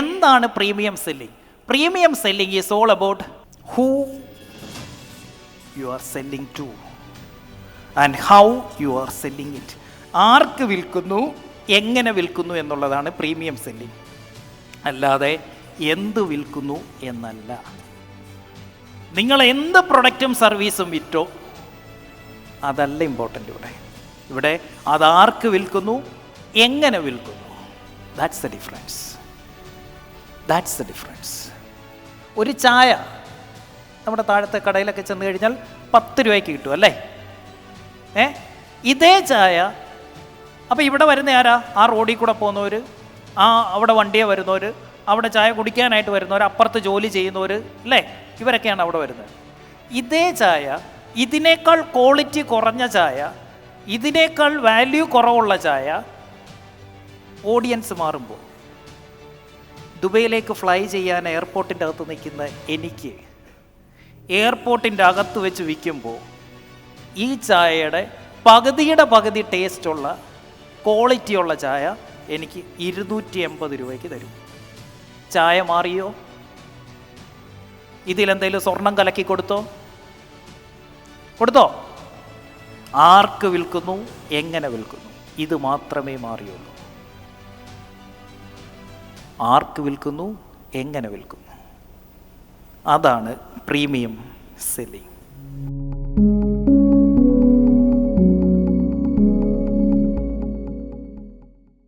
എന്താണ് premium selling premium selling is all about who you are selling to and how you are selling it ആർക്ക് വിൽക്കുന്നു എങ്ങനെ വിൽക്കുന്നു എന്നുള്ളതാണ് premium selling അല്ലാതെ എന്ത് വിൽക്കുന്നു എന്നല്ല. നിങ്ങൾ എന്ത് പ്രൊഡക്റ്റും സർവീസും വിറ്റോ അതല്ല ഇമ്പോർട്ടന്റ് ഇവിടെ. ഇവിടെ അതാർക്ക് വിൽക്കുന്നു എങ്ങനെ വിൽക്കുന്നു. That's the difference that's the difference ഒരു ചായ നമ്മുടെ താഴത്തെ കടയിലൊക്കെ ചെന്ന് കഴിഞ്ഞാൽ പത്ത് രൂപയ്ക്ക് കിട്ടും അല്ലേ? ഏ? ഇതേ ചായ. അപ്പോൾ ഇവിടെ വരുന്ന ആരാ? ആ റോഡിൽ കൂടെ പോകുന്നവർ ആ അവിടെ വണ്ടിയെ വരുന്നവർ അവിടെ ചായ കുടിക്കാനായിട്ട് വരുന്നവർ അപ്പുറത്ത് ജോലി ചെയ്യുന്നവർ അല്ലേ? ഇവരൊക്കെയാണ് അവിടെ വരുന്നത്. ഇതേ ചായ ഇതിനേക്കാൾ ക്വാളിറ്റി കുറഞ്ഞ ചായ ഇതിനേക്കാൾ വാല്യൂ കുറവുള്ള ചായ ഓഡിയൻസ് മാറുമ്പോൾ. ദുബൈയിലേക്ക് ഫ്ലൈ ചെയ്യാൻ എയർപോർട്ടിന്റെ അകത്ത് നിൽക്കുന്ന എനിക്ക് എയർപോർട്ടിന്റെ അകത്ത് വെച്ച് വിൽക്കുമ്പോൾ ഈ ചായയുടെ പകുതിയുടെ പകുതി ടേസ്റ്റുള്ള ക്വാളിറ്റിയുള്ള ചായ എനിക്ക് ഇരുന്നൂറ്റി എൺപത് രൂപയ്ക്ക് തരും. ചായ മാറിയോ? ഇതിലെന്തെങ്കിലും സ്വർണം കലക്കി കൊടുത്തോ? കൊടുത്തോ? ആർക്ക് വിൽക്കുന്നു? എങ്ങനെ വിൽക്കുന്നു? ഇത് മാത്രമേ മാറിയുള്ളൂ. ആർക്ക് വിൽക്കുന്നു? എങ്ങനെ വിൽക്കുന്നു? അതാണ് പ്രീമിയം സെല്ലിംഗ്.